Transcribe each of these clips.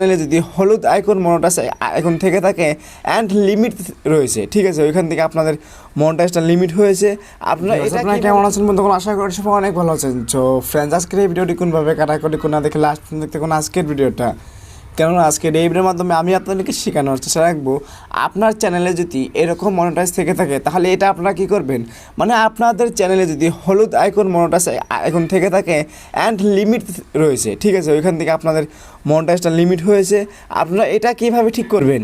চ্যানেলে যদি হলুদ আইকন মনোটাস আইকন থেকে থাকে অ্যান্ড লিমিট রয়েছে ঠিক আছে? ওইখান থেকে আপনাদের মনোটাইজটা লিমিট হয়েছে। আপনারা এটা কেমন আছেন বন্ধুগণ? আশা করি সবাই অনেক ভালো আছেন। তো ফ্রেন্ডস আজকের এই ভিডিওটি কোনভাবে কাটাকাটি কোন না দেখে লাস্ট দেখতে কোন আজকের ভিডিওটা। কেননা আজকের এই ভিডিওর মাধ্যমে আমি আপনাদেরকে শেখানোর চেষ্টা রাখব। আপনার চ্যানেলে যদি এরকম মনোটাইজ থেকে থাকে, তাহলে এটা আপনারা কি করবেন? মানে আপনাদের চ্যানেলে যদি হলুদ আইকন মনোটাইজ এখন থেকে থাকে অ্যান্ড লিমিট রয়েছে, ঠিক আছে? ওইখান থেকে আপনাদের মনোটাইজটা লিমিট হয়েছে। আপনারা এটা কীভাবে ঠিক করবেন?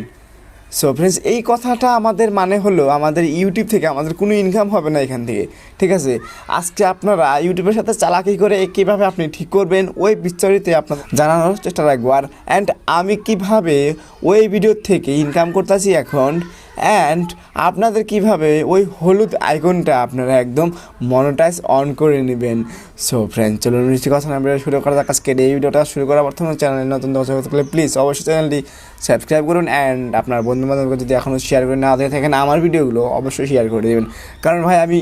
সো ফ্রেন্ডস এই কথাটা আমাদের মানে হলো আমাদের ইউটিউব থেকে আমাদের কোনো ইনকাম হবে না এখান থেকে, ঠিক আছে? আজকে আপনারা ইউটিউবের সাথে চালাকি করে কীভাবে আপনি ঠিক করবেন ওই বিস্তারিত আপনার জানানোর চেষ্টা রাখব। আর অ্যান্ড আমি কীভাবে ওই ভিডিও থেকে ইনকাম করতেছি এখন অ্যান্ড আপনাদের কীভাবে ওই হলুদ আইকনটা আপনারা একদম মনোটাইজ অন করে নেবেন? সো ফ্রেন্ড চলুন নিশ্চয় কথা না বেরো শুরু করা আজকে এই ভিডিওটা। শুরু করার প্রথমে চ্যানেলে নতুন দর্শক থাকলে প্লিজ অবশ্যই চ্যানেলটি সাবস্ক্রাইব করুন অ্যান্ড আপনার বন্ধু বান্ধবকে যদি এখনও শেয়ার করে না দিয়ে থাকেন আমার ভিডিওগুলো অবশ্যই শেয়ার করে দেবেন। কারণ ভাই, আমি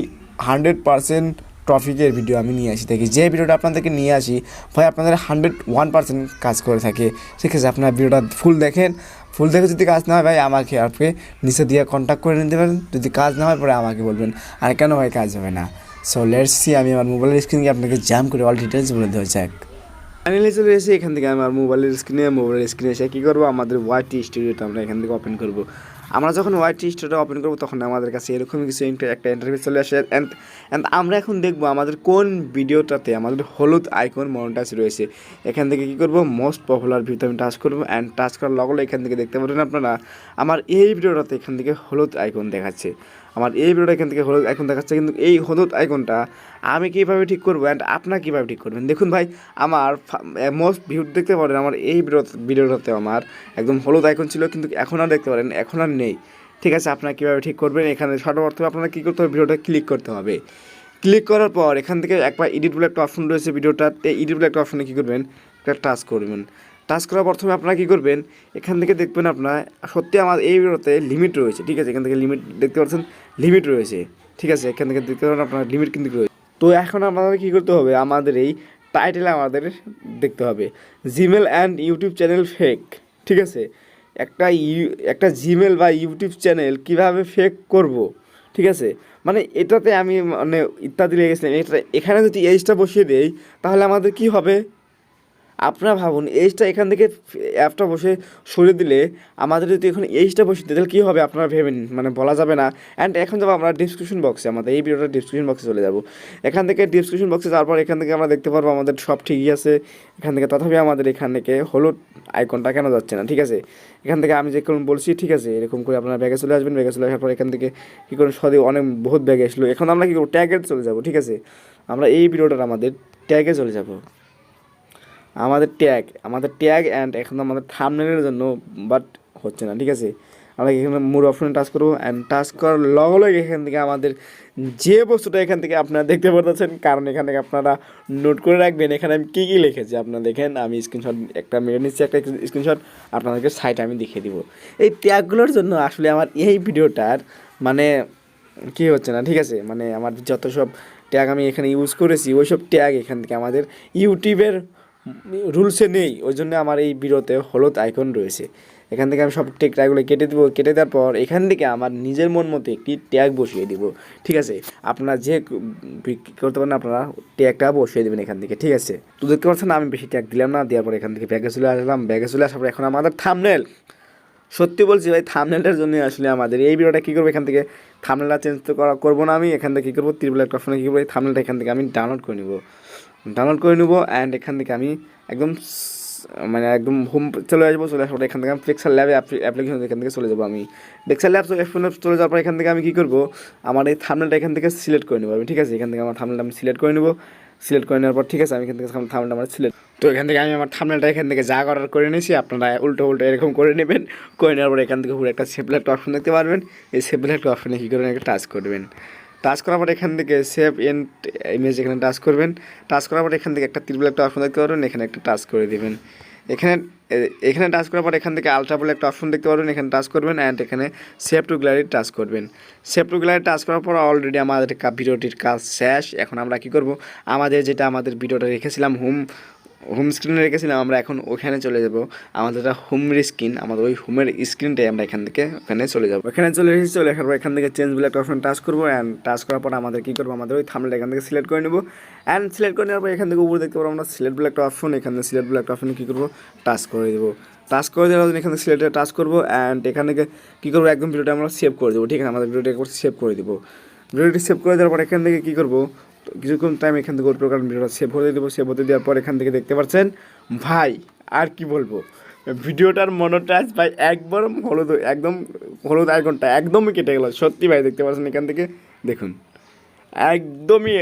হান্ড্রেড পার্সেন্ট টপিকের ভিডিও আমি নিয়ে আসি থাকি যে ভিডিওটা আপনাদেরকে নিয়ে আসি, ভাই, আপনাদের হান্ড্রেড ওয়ান পার্সেন্ট কাজ করে থাকে। আছে আপনার ভিডিওটা ফুল দেখেন। ফুল থেকে যদি কাজ না হয় ভাই, আমাকে আপনি নিচে দিয়ে কন্ট্যাক্ট করে নিতে পারেন। যদি কাজ না হয় পরে আমাকে বলবেন। আর কেন ভাই কাজ হবে না? সো লেটস সি আমি আমার মোবাইলের স্ক্রিনে আপনাকে জাম করে অল ডিটেলস বলে দেওয়া যাক। ফাইনালি চলে এসে এখান থেকে আমার মোবাইলের স্ক্রিনে মোবাইলের স্ক্রিনে এসে কী করব? আমাদের ওয়াইটি স্টুডিওটা আমরা এখান থেকে ওপেন করব। আমরা যখন ওয়াইটি স্টোরটা ওপেন করব, তখন আমাদের কাছে এরকমই কিছু একটা- ইন্টারভিউ চলে আসে। অ্যান্ড অ্যান্ড আমরা এখন দেখব আমাদের কোন ভিডিওটাতে আমাদের হলুদ আইকন মনোটাইজ রয়েছে। এখান থেকে কী করব? মোস্ট পপুলার ভিডিও আমি টাচ করব। অ্যান্ড টাচ করার লগলে লগে এখান থেকে দেখতে পারবেন আপনারা, আমার এই ভিডিওটাতে এখান থেকে হলুদ আইকন দেখাচ্ছে। আমার এই ভিডিওটা এখান থেকে হলুদ আইকন দেখাচ্ছে, কিন্তু এই হলুদ আইকনটা আমি কীভাবে ঠিক করব অ্যান্ড আপনার কীভাবে ঠিক করবেন? দেখুন ভাই, আমার মোস্ট ভিউ দেখতে পারেন আমার এই ভিডিও ভিডিওটাতে আমার একদম হলুদ আইকন ছিল, কিন্তু এখন আর দেখতে পারেন, এখন আর নেই। ঠিক আছে, আপনারা কীভাবে ঠিক করবেন? এখানে সর্বপ্রথমে আপনারা কী করতে হবে? ভিডিওটা ক্লিক করতে হবে। ক্লিক করার পর এখান থেকে একবার এডিট বলে একটা অপশন রয়েছে ভিডিওটাতে এডিট বলে একটা অপশনে কী করবেন? একটা টাচ করবেন। টাচ করার প্রথমে আপনারা কী করবেন? এখান থেকে দেখবেন আপনার, সত্যি আমার এই ভিডিওতে লিমিট রয়েছে, ঠিক আছে? এখান থেকে লিমিট দেখতে পাচ্ছেন লিমিট রয়েছে, ঠিক আছে? এখান থেকে দেখতে পারেন আপনার লিমিট কিন্তু রয়েছে। তো এখন আমাদের কী করতে হবে? আমাদের এই টাইটেল আমাদের দেখতে হবে Gmail and YouTube channel fake ঠিক আছে? একটা ইউ, একটা জিমেল বা ইউটিউব চ্যানেল কীভাবে ফেক করব, ঠিক আছে? মানে এটাতে আমি মানে ইত্যাদি লেগেছিলাম এটা এখানে যদি এইজটা বসিয়ে দেই, তাহলে আমাদের কি হবে? আপনারা ভাবুন এইজটা এখান থেকে অ্যাপটা বসে সরিয়ে দিলে আমাদের যদি এখন এইজটা বসে তাহলে কী হবে আপনারা ভেবে নিন। মানে বলা যাবে না। অ্যান্ড এখন যাব আমরা ডিসক্রিপশন বক্সে আমাদের এই ভিডিওটা ডিসক্রিপশন বক্সে চলে যাব। এখান থেকে ডিসক্রিপশন বক্সে যাওয়ার পর এখান থেকে আমরা দেখতে পারব আমাদের সব ঠিকই আছে। এখান থেকে তথাপি আমাদের এখান থেকে হলুদ আইকনটা কেন যাচ্ছে না, ঠিক আছে? এখান থেকে আমি যে কোন বলছি, ঠিক আছে? এরকম করে আপনারা ব্যাগে চলে আসবেন। ব্যাগে চলে আসার পর এখান থেকে কী করুন সদি অনেক বহুত ব্যাগে আসলো এখন আমরা কী করব? ট্যাগে চলে যাব, ঠিক আছে? আমরা এই ভিডিওটার আমাদের ট্যাগে চলে যাব। আমাদের ট্যাগ আমাদের ট্যাগ অ্যান্ড এখন আমাদের থামনেলের জন্য বাট হচ্ছে না, ঠিক আছে? আমরা এখানে মোর অপশনে টাচ করব? অ্যান্ড টাচ করার লগে লগে এখান থেকে আমাদের যে বস্তুটা এখান থেকে আপনারা দেখতে পারতেছেন, কারণ এখান থেকে আপনারা নোট করে রাখবেন, এখানে আমি কী কী লিখেছি, আপনারা দেখেন, আমি স্ক্রিনশট একটা মেরে নিচ্ছি, একটা স্ক্রিনশট আপনাদেরকে সাইট আমি দেখিয়ে দিব। এই ট্যাগগুলোর জন্য আসলে আমার এই ভিডিওটার মানে কী হচ্ছে না, ঠিক আছে? মানে আমার যত সব ট্যাগ আমি এখানে ইউজ করেছি, ওই সব ট্যাগ এখান থেকে আমাদের ইউটিউবের রুলসে নেই ওই জন্য আমার এই ভিডিওতে হলুদ আইকন রয়েছে। এখান থেকে আমি সব ট্যাগগুলো কেটে দেবো, কেটে দেওয়ার পর এখান থেকে আমার নিজের মন মতো একটি ট্যাগ বসিয়ে দিব, ঠিক আছে? আপনারা যে কী করতে পারেন, আপনারা ট্যাগটা বসিয়ে দেবেন এখান থেকে, ঠিক আছে? তো দেখতে পাচ্ছেন, আমি বেশি ট্যাগ দিলাম না, দেওয়ার পর এখান থেকে ব্যাগে চলে আসলাম, ব্যাগে চলে আসার পর এখন আমাদের থামনেল সত্যি বলছি ভাই থামনেলটার জন্য আসলে আমাদের এই ভিডিওটা কী করব এখান থেকে? থামনেলটা চেঞ্জ তো করা করব না আমি, এখান থেকে কী করব? ত্রিপুল একটা কী করব? এই থামনেলটা এখান থেকে আমি ডাউনলোড করে নেব। ডাউনলোড করে নেব অ্যান্ড এখান থেকে আমি একদম মানে একদম হোম চলে আসব চলে পর এখান থেকে আমি পিক্সেল ল্যাবে অ্যাপ্লিকেশন এখান থেকে চলে যাব আমি পিক্সেল ল্যাব চলে যাওয়ার পর এখান থেকে আমি কী করব আমার এই থামনেলটা এখান থেকে সিলেক্ট করে নেব আমি ঠিক আছে এখান থেকে আমার থামনেলটা আমি সিলেক্ট করে নেব সিলেক্ট করে নেওয়ার পর ঠিক আছে আমি এখান থেকে থামনেলটা আমার সিলেক্ট তো এখান থেকে আমি আমার থামনেলটা এখান থেকে যা অর্ডার করে নিয়েছি আপনারা উল্টো উল্টো এরকম করে নেবেন করে নেওয়ার পর এখান থেকে পুরো একটা সেভেল একটা অপশন দেখতে পারবেন এই সেভেল একটা অপশনে কী করবেন একটা টাচ করবেন টাচ করার পর এখান থেকে সেভ এন্ড ইমেজ এখানে টাচ করবেন। টাচ করার পর এখান থেকে একটা ত্রিপুল একটা অপশন দেখতে পারবেন, এখানে একটা টাচ করে দেবেন। এখানে এখানে টাচ করার পর এখান থেকে আলট্রা বলে একটা অপশন দেখতে পারবেন, এখানে টাচ করবেন অ্যান্ড এখানে সেভ টু গ্যালারি টাচ করবেন। সেভ টু গ্যালারি টাচ করার পর অলরেডি আমাদের ভিডিওটির কাজ শেষ। এখন আমরা কি করব? আমাদের যেটা আমাদের ভিডিওটা রেখেছিলাম হোম হোম স্ক্রিনে রেখেছিলাম, আমরা এখন ওখানে চলে যাব। আমাদের একটা হোমের স্ক্রিন আমাদের ওই হোমের স্ক্রিনটাই আমরা এখান থেকে ওখানে চলে যাব। এখানে চলে এসেছি চলে আসার পর এখান থেকে চেঞ্জ বলে একটা অপশন টাচ করব অ্যান্ড টাচ করার পর আমাদের কী করব? আমাদের ওই থামলে এখান থেকে সিলেক্ট করে নেব। অ্যান্ড সিলেক্ট করে নেওয়ার পর এখান থেকে উপরে দেখতে পারব আমরা সিলেক্ট বলে একটা অপশন এখান থেকে সিলেক্ট বলে একটা অপশন কী করব? টাচ করে দেবো। টাচ করে দেওয়ার জন্য এখান থেকে সিলেক্টে টাচ করব অ্যান্ড এখান থেকে কী করব? একদম ভিডিওটা আমরা সেভ করে দেবো, ঠিক আছে? আমাদের ভিডিওটা সেভ করে দেবো। ভিডিওটি সেভ করে দেওয়ার পর এখান থেকে কী করব? কিছুক্ষণ টাইম এখান থেকে ওই প্রকার ভিডিওটা সেভ দেবো সেভ হতে দেওয়ার পর এখান থেকে দেখতে পাচ্ছেন, ভাই, আর কি বলব? ভিডিওটার মনোটাচ ভাই একবার হলুদ, একদম হলুদ আইকনটা একদমই কেটে গেল। সত্যি ভাই, দেখতে পাচ্ছেন এখান থেকে? দেখুন, একদমই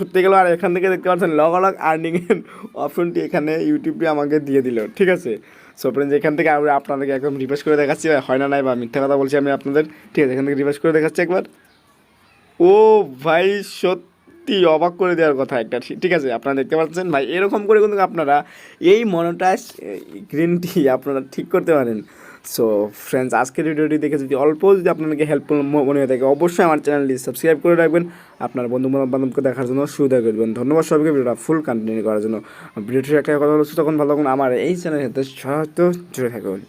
সত্যি গেল। আর এখান থেকে দেখতে পাচ্ছেন লগ লগ আর্নিং এর অপশনটি এখানে ইউটিউবে আমাকে দিয়ে দিল, ঠিক আছে? সো ফ্রেন্ডস এখান থেকে আমরা আপনাদেরকে একদম রিভাইস করে দেখাচ্ছি। হয় না নাই বা মিথ্যা কথা বলছি আমি আপনাদের, ঠিক আছে? এখান থেকে রিভাইস করে দেখাচ্ছি একবার। ও ভাই, সত্যি অবাক করে দেওয়ার কথা একটা। ঠিক- আছে, আপনারা দেখতে পাচ্ছেন। ভাই, এরকম করে কিন্তু আপনারা এই মনোটাইজ গ্রিন টি আপনারা ঠিক করতে পারেন। সো ফ্রেন্ডস আজকের ভিডিওটি দেখে যদি অল্প যদি আপনাদেরকে হেল্পফুল মনে হয়ে থাকে, অবশ্যই আমার চ্যানেলটি সাবস্ক্রাইব করে রাখবেন। আপনার বন্ধু বান্ধবকে দেখার জন্য সুবিধা করবেন। ধন্যবাদ সবাইকে ভিডিওটা ফুল কন্টিনিউ করার জন্য। ভিডিওটির একটা কথা হচ্ছে তখন ভালো তখন আমার এই চ্যানেলের সাথে সহায়তা জুড়ে থাকুন।